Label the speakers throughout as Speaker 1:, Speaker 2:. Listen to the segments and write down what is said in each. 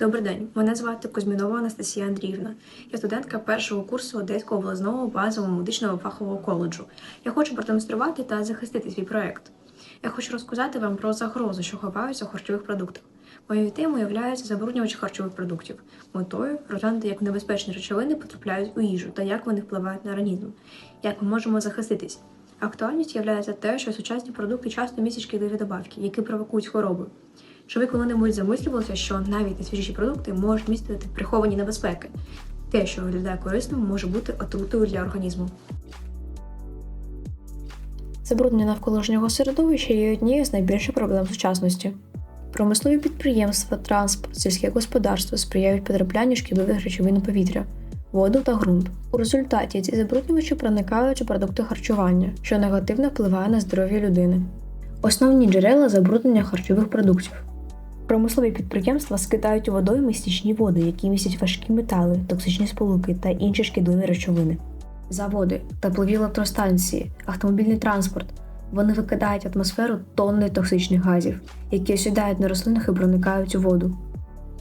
Speaker 1: Добрий день, мене звати Кузьмінова Анастасія Андріївна. Я студентка першого курсу Одеського обласного базового медичного фахового коледжу. Я хочу продемонструвати та захистити свій проект. Я хочу розказати вам про загрози, що ховаються у харчових продуктах. Моєю темою є забруднювачі харчових продуктів. Метою розглянути, як небезпечні речовини потрапляють у їжу та як вони впливають на організм, як ми можемо захиститись. Актуальність є те, що сучасні продукти часто містять шкідливі добавки, які провокують хвороби. Чи ви коли-небудь замислювалися, що навіть найсвіжіші продукти можуть містити приховані небезпеки? Те, що виглядає корисним, може бути отрутою для організму.
Speaker 2: Забруднення навколишнього середовища є однією з найбільших проблем сучасності. Промислові підприємства, транспорт, сільське господарство сприяють потраплянню шкідливих речовин у повітря, воду та ґрунт. У результаті ці забруднювачі проникають у продукти харчування, що негативно впливає на здоров'я людини. Основні джерела забруднення харчових продуктів. Промислові підприємства скидають у водойми стічні води, які містять важкі метали, токсичні сполуки та інші шкідливі речовини. Заводи, теплові електростанції, автомобільний транспорт. Вони викидають в атмосферу тонни токсичних газів, які осідають на рослинах і проникають у воду.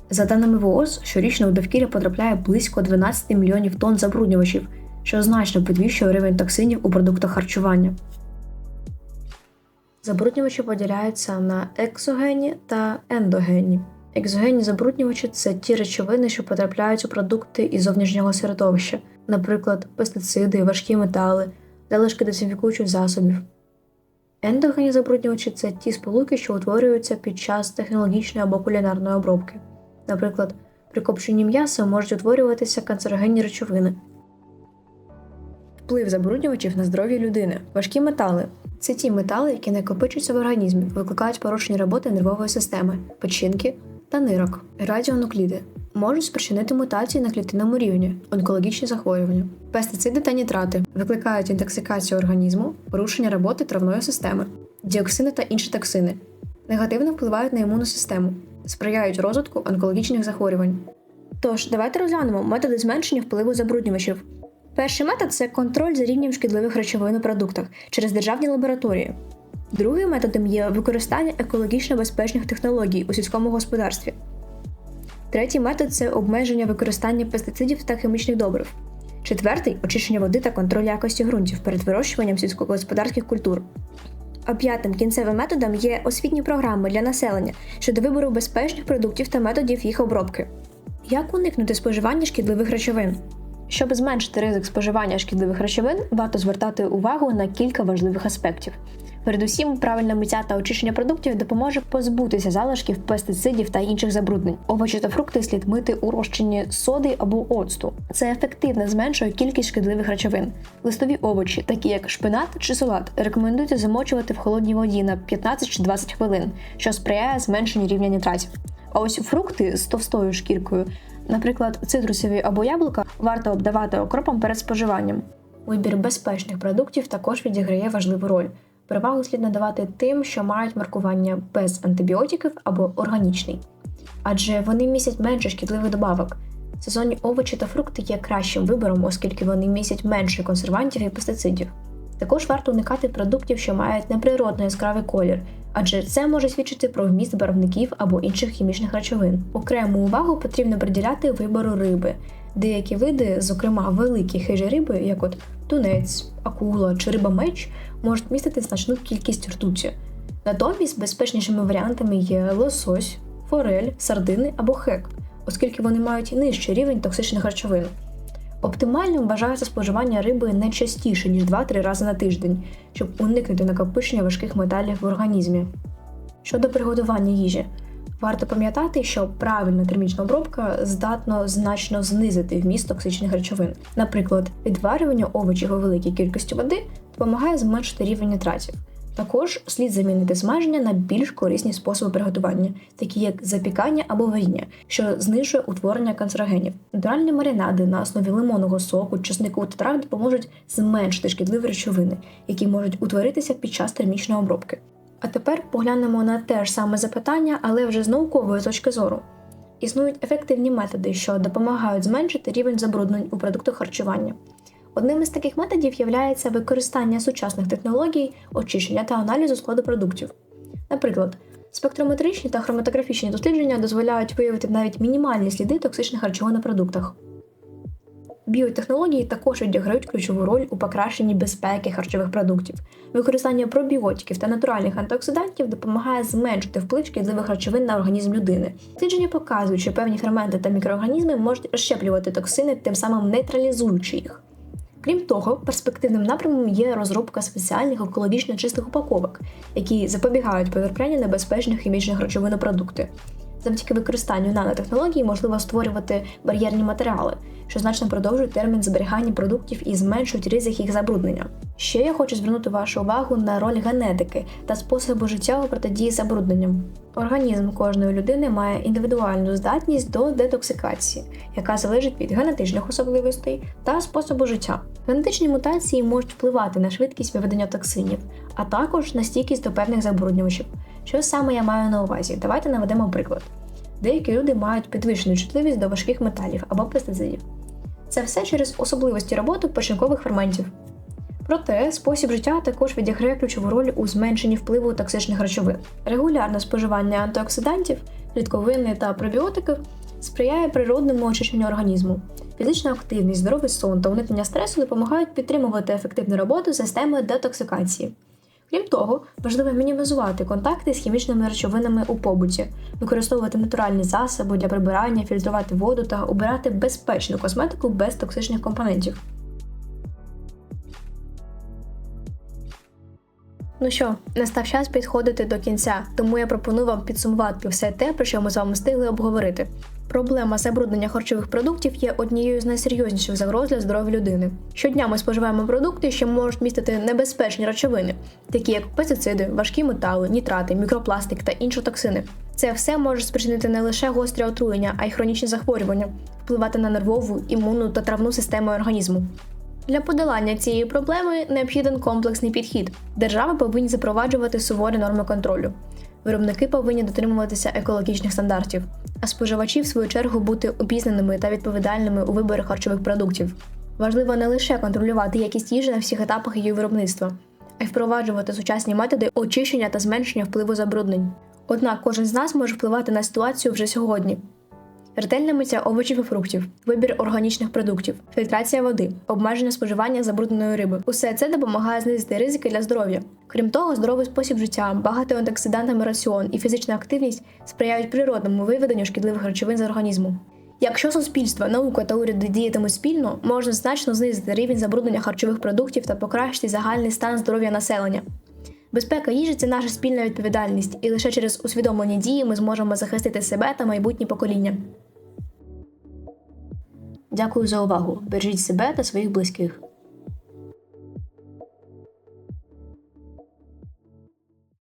Speaker 2: За даними ВООЗ, щорічно у довкілля потрапляє близько 12 мільйонів тонн забруднювачів, що значно підвищує рівень токсинів у продуктах харчування. Забруднювачі поділяються на екзогенні та ендогенні. Екзогенні забруднювачі це ті речовини, що потрапляють у продукти із зовнішнього середовища, наприклад, пестициди, важкі метали, залишки дезінфікуючих засобів. Ендогенні забруднювачі це ті сполуки, що утворюються під час технологічної або кулінарної обробки. Наприклад, при копченні м'яса можуть утворюватися канцерогенні речовини. Вплив забруднювачів на здоров'я людини. Важкі метали це ті метали, які накопичуються в організмі, викликають порушення роботи нервової системи, печінки та нирок. Радіонукліди можуть спричинити мутації на клітинному рівні, онкологічні захворювання. Пестициди та нітрати викликають інтоксикацію організму, порушення роботи травної системи, діоксини та інші токсини. Негативно впливають на імунну систему, сприяють розвитку онкологічних захворювань. Тож, давайте розглянемо методи зменшення впливу забруднювачів. Перший метод це контроль за рівнем шкідливих речовин у продуктах через державні лабораторії. Другим методом є використання екологічно безпечних технологій у сільському господарстві. Третій метод це обмеження використання пестицидів та хімічних добрив. Четвертий очищення води та контроль якості ґрунтів перед вирощуванням сільськогосподарських культур. А п'ятим кінцевим методом є освітні програми для населення щодо вибору безпечних продуктів та методів їх обробки. Як уникнути споживання шкідливих речовин? Щоб зменшити ризик споживання шкідливих речовин, варто звертати увагу на кілька важливих аспектів. Передусім, правильне миття та очищення продуктів допоможе позбутися залишків пестицидів та інших забруднень. Овочі та фрукти слід мити у розчині соди або оцту. Це ефективно зменшує кількість шкідливих речовин. Листові овочі, такі як шпинат чи салат, рекомендується замочувати в холодній воді на 15 чи 20 хвилин, що сприяє зменшенню рівня нітратів. А ось фрукти з товстою шкіркою, наприклад, цитрусові або яблука, варто обдавати окропом перед споживанням. Вибір безпечних продуктів також відіграє важливу роль. Перевагу слід надавати тим, що мають маркування без антибіотиків або органічний, адже вони містять менше шкідливих добавок. Сезонні овочі та фрукти є кращим вибором, оскільки вони містять менше консервантів і пестицидів. Також варто уникати продуктів, що мають неприродний яскравий колір, адже це може свідчити про вміст барвників або інших хімічних речовин. Окрему увагу потрібно приділяти вибору риби. Деякі види, зокрема великі хижі риби, як от тунець, акула чи риба меч, можуть містити значну кількість ртуті. Натомість безпечнішими варіантами є лосось, форель, сардини або хек, оскільки вони мають нижчий рівень токсичних речовин. Оптимальним вважається споживання риби не частіше, ніж 2-3 рази на тиждень, щоб уникнути накопичення важких металів в організмі. Щодо приготування їжі, варто пам'ятати, що правильна термічна обробка здатна значно знизити вміст токсичних речовин. Наприклад, відварювання овочів у великій кількості води допомагає зменшити рівень нітратів. Також слід замінити смаження на більш корисні способи приготування, такі як запікання або варіння, що знижує утворення канцерогенів. Натуральні маринади на основі лимонного соку, чеснику та трав допоможуть зменшити шкідливі речовини, які можуть утворитися під час термічної обробки. А тепер поглянемо на те ж саме запитання, але вже з наукової точки зору. Існують ефективні методи, що допомагають зменшити рівень забруднень у продуктах харчування. Одним із таких методів є використання сучасних технологій, очищення та аналізу складу продуктів. Наприклад, Спектрометричні та хроматографічні дослідження дозволяють виявити навіть мінімальні сліди токсичних речовин на продуктах. Біотехнології також відіграють ключову роль у покращенні безпеки харчових продуктів. Використання пробіотиків та натуральних антиоксидантів допомагає зменшити вплив шкідливих речовин на організм людини. Дослідження показують, що певні ферменти та мікроорганізми можуть розщеплювати токсини, тим самим нейтралізуючи їх. Крім того, перспективним напрямом є розробка спеціальних екологічно чистих упаковок, які запобігають поверненню небезпечних хімічних речовин у продукти. Завдяки використанню нанотехнологій можливо створювати бар'єрні матеріали, що значно продовжують термін зберігання продуктів і зменшують ризик їх забруднення. Ще я хочу звернути вашу увагу на роль генетики та способу життя у протидії забрудненням. Організм кожної людини має індивідуальну здатність до детоксикації, яка залежить від генетичних особливостей та способу життя. Генетичні мутації можуть впливати на швидкість виведення токсинів, а також на стійкість до певних забруднювачів. Що саме я маю на увазі? Давайте наведемо приклад. Деякі люди мають підвищену чутливість до важких металів або пестицидів. Це все через особливості роботи починкових ферментів. Проте спосіб життя також відіграє ключову роль у зменшенні впливу токсичних речовин. Регулярне споживання антиоксидантів, клітковини та пробіотиків сприяє природному очищенню організму. Фізична активність, здоровий сон та уникнення стресу допомагають підтримувати ефективну роботу системи детоксикації. Крім того, важливо мінімізувати контакти з хімічними речовинами у побуті, використовувати натуральні засоби для прибирання, фільтрувати воду та обирати безпечну косметику без токсичних компонентів. Ну що, настав час підходити до кінця, тому я пропоную вам підсумувати все те, про що ми з вами встигли обговорити. Проблема забруднення харчових продуктів є однією з найсерйозніших загроз для здоров'я людини. Щодня ми споживаємо продукти, що можуть містити небезпечні речовини, такі як пестициди, важкі метали, нітрати, мікропластик та інші токсини. Це все може спричинити не лише гострі отруєння, а й хронічні захворювання, впливати на нервову, імунну та травну систему організму. Для подолання цієї проблеми необхіден комплексний підхід. Держави повинні запроваджувати суворі норми контролю. Виробники повинні дотримуватися екологічних стандартів, а споживачі, в свою чергу, бути обізнаними та відповідальними у виборі харчових продуктів. Важливо не лише контролювати якість їжі на всіх етапах її виробництва, а й впроваджувати сучасні методи очищення та зменшення впливу забруднень. Однак кожен з нас може впливати на ситуацію вже сьогодні. Ретельне миття овочів і фруктів, вибір органічних продуктів, фільтрація води, обмеження споживання забрудненої риби. Усе це допомагає знизити ризики для здоров'я. Крім того, здоровий спосіб життя, багатий антиоксидантами раціон і фізична активність сприяють природному виведенню шкідливих речовин з організму. Якщо суспільство, наука та уряди діятимуть спільно, можна значно знизити рівень забруднення харчових продуктів та покращити загальний стан здоров'я населення. Безпека їжі це наша спільна відповідальність, і лише через усвідомлені дії ми зможемо захистити себе та майбутні покоління. Дякую за увагу. Бережіть себе та своїх близьких.